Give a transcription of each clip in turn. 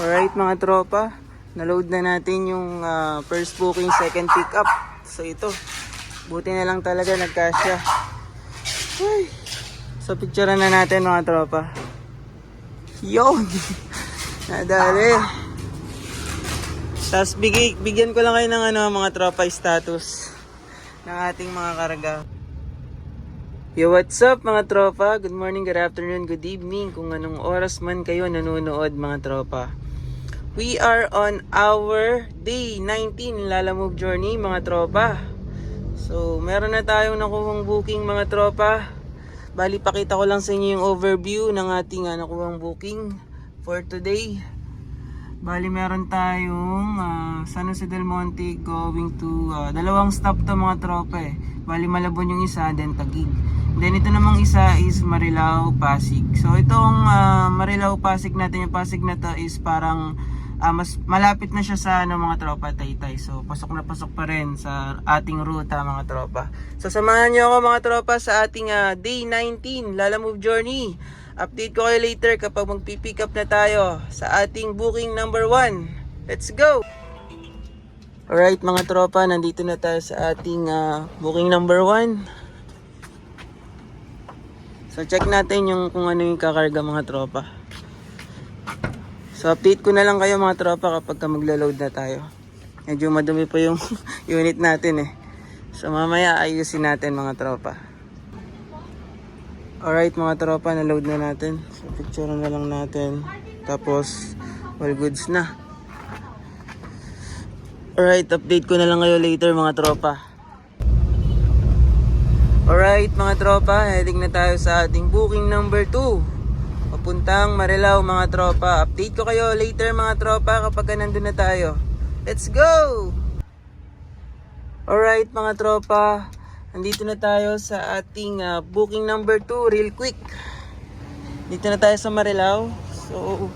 Alright mga tropa, naload na natin yung ah, first booking, second pick up. So ito, buti na lang talaga nagkasya. Ay. So picturean na natin mga tropa. Yon! Nadali. Tapos bigay, bigyan ko lang kayo ng ano, mga tropa status ng ating mga karga. Yo, what's up mga tropa? Good morning, good afternoon, good evening. Kung anong oras man kayo nanonood mga tropa. We are on our day 19 Lala Move Journey mga tropa. So, meron na tayong nakuhang booking mga tropa. Bali, pakita ko lang sa inyo yung overview ng ating uh, nakuhang booking for today. Bali, meron tayong uh, San Jose del Monte going to ah, dalawang stop to mga tropa eh. Bali, Malabon yung isa, then Taguig. Then ito namang isa is Marilao, Pasig. So itong ah, Marilao, Pasig natin, yung Pasig na to is parang ah, mas malapit na siya sa ano, mga tropa Taytay. So pasok na pasok pa rin sa ating ruta mga tropa. So samahan niyo ako mga tropa sa ating ah, day 19 Lala Move Journey. Update ko kayo later kapag magpipick up na tayo sa ating booking number 1. Let's go! Alright mga tropa, nandito na tayo sa ating ah, booking number 1. So check natin yung kung ano yung kakarga mga tropa. So update ko na lang kayo mga tropa kapag ka maglo-load na tayo. Medyo madumi pa yung unit natin eh. So mamaya ayusin natin mga tropa. Alright mga tropa, na-load na natin. So picture na lang natin. Tapos all goods na. Alright, update ko na lang kayo later mga tropa. Alright mga tropa, heading na tayo sa ating booking number 2. Papuntang Marilao mga tropa. Update ko kayo later mga tropa kapag ka nandun na tayo. Let's go! Alright mga tropa, nandito na tayo sa ating ah, booking number 2 real quick. Dito na tayo sa Marilao. So,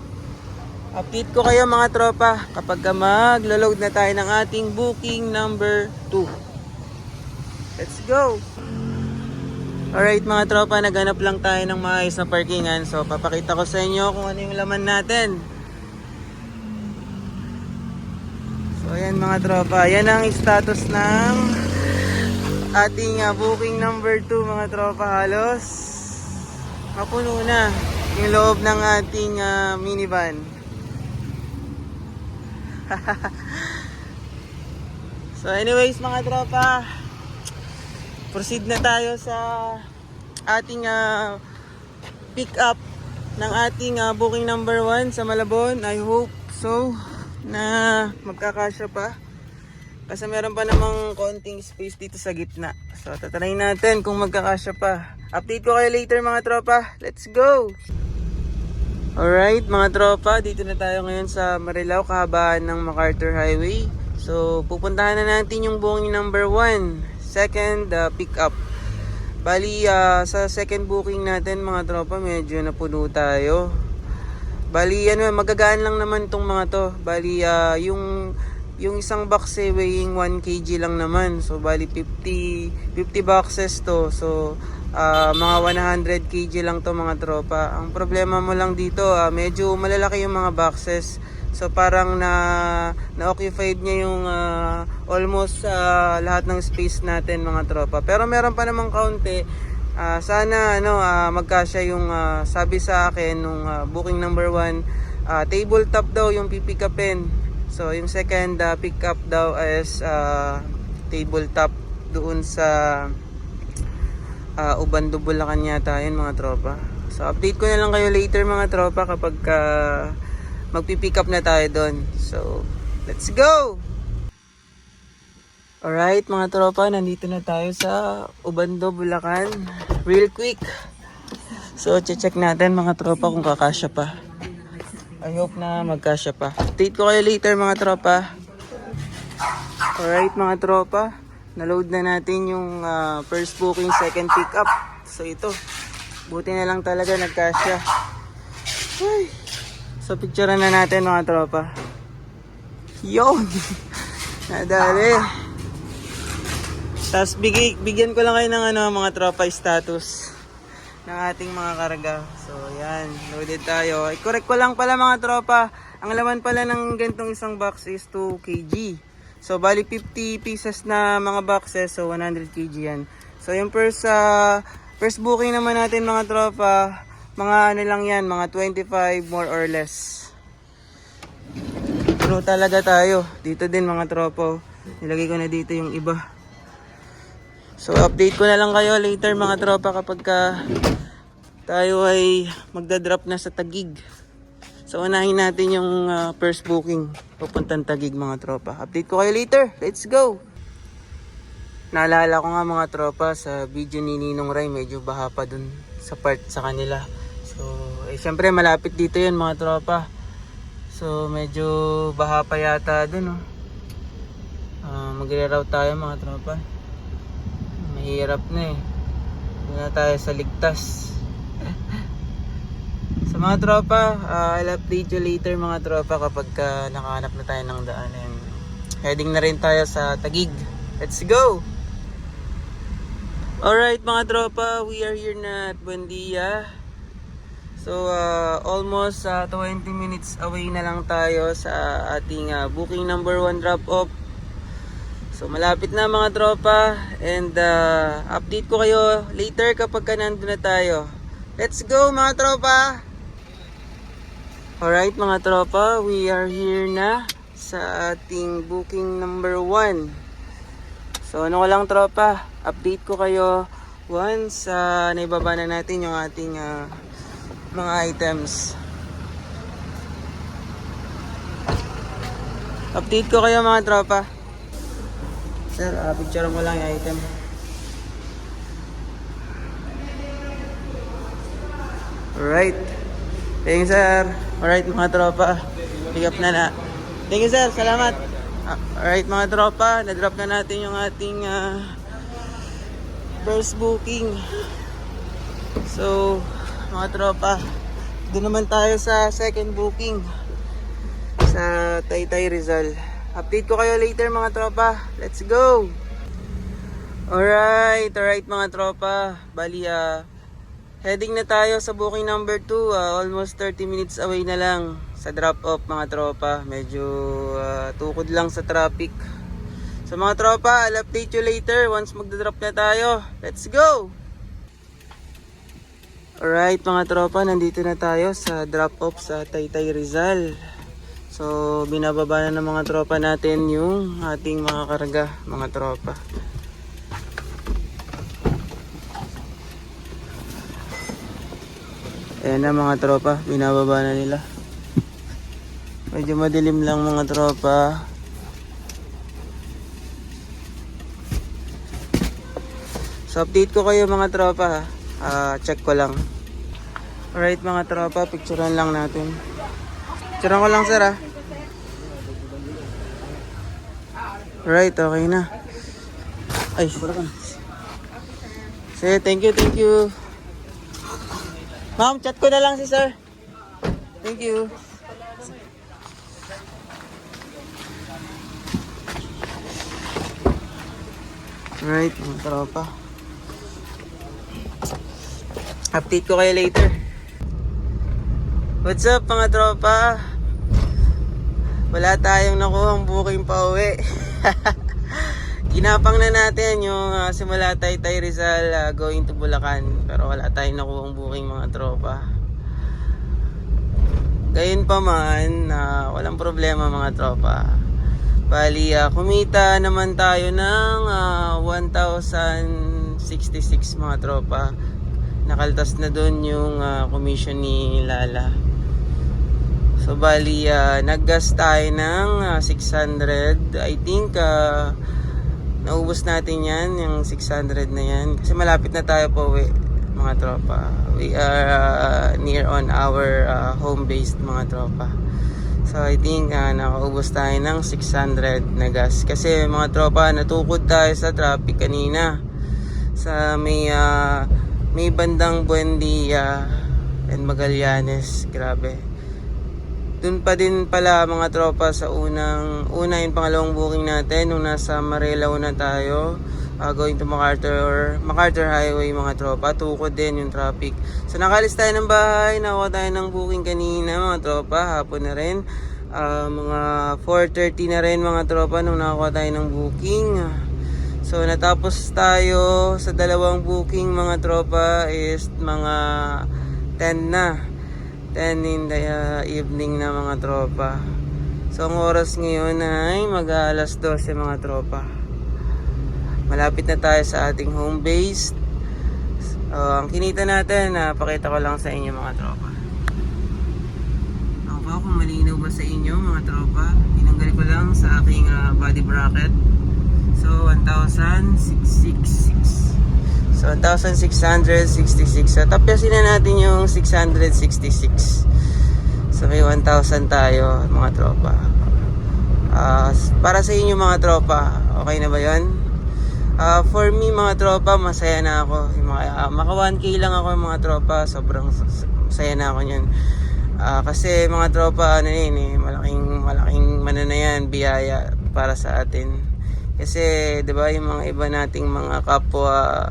update ko kayo mga tropa kapag ka maglo-load na tayo ng ating booking number 2. Let's go! Alright mga tropa, naghanap lang tayo ng maayos na parkingan. So, papakita ko sa inyo kung ano yung laman natin. So, ayan mga tropa. Yan ang status ng ating ah, booking number 2 mga tropa halos. Mapuno na yung loob ng ating ah, minivan. so anyways mga tropa, proceed na tayo sa ating ah, pick up ng ating ah, booking number 1 sa Malabon. I hope so na magkakasya pa. Kasi meron pa namang konting space dito sa gitna. So, tatry natin kung magkakasya pa. Update ko kayo later mga tropa. Let's go! Alright mga tropa, dito na tayo ngayon sa Marilao, kahabaan ng MacArthur Highway. So, pupuntahan na natin yung booking number 1, second uh, pick up. Bali, ah, sa second booking natin mga tropa, medyo napuno tayo. Bali, ano, magagaan lang naman tong mga to. Bali, ah, yung yung isang box eh, weighing 1 kg lang naman. So, bali 50, 50 boxes to. So, ah, mga 100 kg lang to mga tropa. Ang problema mo lang dito, ah, medyo malalaki yung mga boxes. So, parang na, na-occupied niya yung ah, almost ah, lahat ng space natin mga tropa. Pero meron pa namang kaunti. Ah, sana ano ah, magkasya yung ah, sabi sa akin nung ah, booking number 1 tabletop daw yung pipikapin so yung second ah, pick up daw is ah, tabletop doon sa uh, Ubando Bulacan yata yun mga tropa so update ko na lang kayo later mga tropa kapag ka magpipick up na tayo doon so let's go Alright mga tropa, nandito na tayo sa Ubando, Bulacan. Real quick. So, check natin mga tropa kung kakasya pa. I hope na magkasya pa. Update ko kayo later mga tropa. Alright mga tropa, na-load na natin yung ah, first booking, second pick up. So ito, buti na lang talaga nagkasya. Ay. So picturean na natin mga tropa. Yon! Nadali. Tapos bigay, bigyan ko lang kayo ng ano, mga tropa status ng ating mga karga. So yan, loaded tayo. I-correct ko lang pala mga tropa. Ang laman pala ng gantong isang box is 2 kg. So, bali 50 pieces na mga boxes. So, 100 kg yan. So, yung first, ah, first booking naman natin mga tropa, mga ano lang yan, mga 25 more or less. Puno talaga tayo. Dito din mga tropa. oh. Nilagay ko na dito yung iba. So, update ko na lang kayo later mga tropa kapag ka tayo ay magdadrop na sa Tagig. So unahin natin yung uh, first booking papuntang Tagig mga tropa. Update ko kayo later. Let's go! Naalala ko nga mga tropa sa video ni Ninong Ray medyo baha pa dun sa part sa kanila. So eh syempre malapit dito yun mga tropa. So medyo baha pa yata dun oh. Uh, magre-route tayo mga tropa. Mahirap na eh. Na tayo sa ligtas. Sa mga tropa, uh, I'll update you later mga tropa kapag ka nakahanap na tayo ng daan. And heading na rin tayo sa Tagig. Let's go! Alright mga tropa, we are here na at Buendia. So uh, almost uh, 20 minutes away na lang tayo sa ating uh, booking number 1 drop off. So malapit na mga tropa and uh, update ko kayo later kapag ka nandun na tayo. Let's go mga tropa! Alright mga tropa, we are here na sa ating booking number 1. So ano ko lang tropa, update ko kayo once uh, naibaba na natin yung ating uh, mga items. Update ko kayo mga tropa. Sir, uh, picture mo lang yung item. Alright. Thank you, sir. Alright, mga tropa. Pick up na na. Thank you, sir. Salamat. Ah, Alright, mga tropa. Na-drop na natin yung ating ah, first booking. So, mga tropa. Doon naman tayo sa second booking. Sa Taytay Rizal. Update ko kayo later, mga tropa. Let's go! Alright, alright mga tropa. Bali, ah, Heading na tayo sa booking number 2, almost 30 minutes away na lang sa drop off mga tropa. Medyo ah, tukod lang sa traffic. So mga tropa, I'll update you later once magda-drop na tayo. Let's go! Alright mga tropa, nandito na tayo sa drop off sa Taytay Rizal. So binababa na ng mga tropa natin yung ating mga karga mga tropa. Ayan na mga tropa, binababa na nila. Medyo madilim lang mga tropa. So update ko kayo mga tropa ha. Ah, check ko lang. Alright mga tropa, picturean lang natin. Picturean ko lang sir ha. Alright, okay na. Ay, Sige, thank you, thank you. Ma'am, chat ko na lang si sir. Thank you. Alright, mga tropa. Update ko kayo later. What's up mga tropa? Wala tayong nakuhang booking pa uwi. Ginapang na natin yung uh, simula Taytay Rizal uh, going to Bulacan. Pero wala tayong nakuhang booking mga tropa. Gayun pa man, uh, walang problema mga tropa. Bali, uh, kumita naman tayo ng uh, 1,066 mga tropa. Nakaltas na doon yung uh, commission ni Lala. So bali, uh, naggas tayo ng uh, 600. I think uh, naubos natin yan, yung 600 na yan. Kasi malapit na tayo po uwi, mga tropa. We are uh, near on our uh, home based mga tropa. So I think uh, nakaubos tayo ng 600 na gas. Kasi mga tropa, natukod tayo sa traffic kanina. Sa may, uh, may bandang Buendia and Magallanes. Grabe. Doon pa din pala mga tropa sa unang, una yung pangalawang booking natin nung nasa Marilao na tayo. uh, going to MacArthur, MacArthur Highway mga tropa. Tukod din yung traffic. So nakalis tayo ng bahay, nakuha tayo ng booking kanina mga tropa, hapon na rin. Ah, mga 4.30 na rin mga tropa nung nakakuha tayo ng booking. So natapos tayo sa dalawang booking mga tropa is mga 10 na. 10 in the uh, evening na mga tropa. So ang oras ngayon ay mag alas 12 mga tropa. Malapit na tayo sa ating home base. Uh, ang kinita natin, uh, ko lang sa inyo mga tropa. Ako ba kung malinaw ba sa inyo mga tropa? Tinanggal ko lang sa aking uh, body bracket. So 1,666. So 1,666. So tapyasin na natin yung 666. So may 1,000 tayo mga tropa. Ah, para sa inyo mga tropa, okay na ba 'yon? Ah, for me mga tropa, masaya na ako. Mga, ah, maka 1k lang ako mga tropa, sobrang s- masaya na ako niyan. Ah, kasi mga tropa ano yun eh, malaking malaking mana na yan, biyaya para sa atin. Kasi 'di ba yung mga iba nating mga kapwa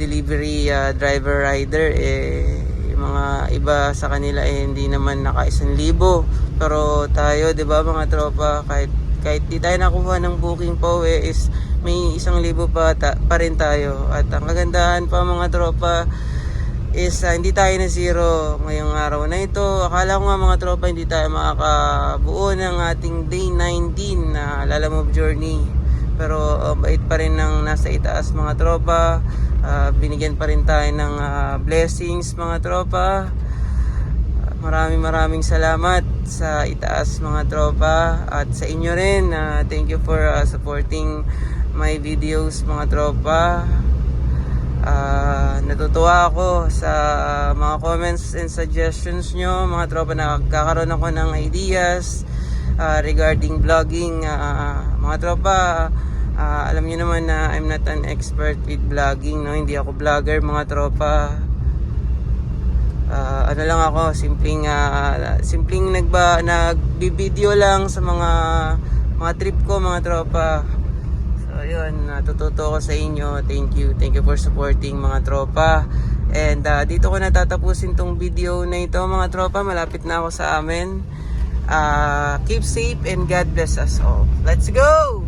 delivery ah, driver rider eh yung mga iba sa kanila eh hindi naman naka isang libo. Pero tayo 'di ba mga tropa kahit kahit di tayo nakuha ng booking po eh, is may isang libo pa, ta- pa rin tayo. At ang kagandahan pa mga tropa is ah, hindi tayo na zero ngayong araw na ito. Akala ko nga mga tropa hindi tayo makakabuo ng ating day 19 na Lala Move Journey pero uh, bait pa rin ng nasa itaas mga tropa. Ah, binigyan pa rin tayo ng ah, blessings mga tropa. Ah, maraming maraming salamat sa itaas mga tropa. At sa inyo rin Ah, thank you for ah, supporting my videos mga tropa. Ah, natutuwa ako sa mga comments and suggestions nyo mga tropa. Nakakaroon ako ng ideas ah, regarding vlogging Ah, mga tropa ah, alam niyo naman na I'm not an expert with vlogging no hindi ako vlogger mga tropa Ah, ano lang ako simpleng ah, simpleng nagba nagbibideo lang sa mga mga trip ko mga tropa So yun, natututo ko sa inyo. Thank you. Thank you for supporting mga tropa. And ah, dito ko natatapusin tong video na ito mga tropa. Malapit na ako sa amin. Ah, keep safe and God bless us all. Let's go!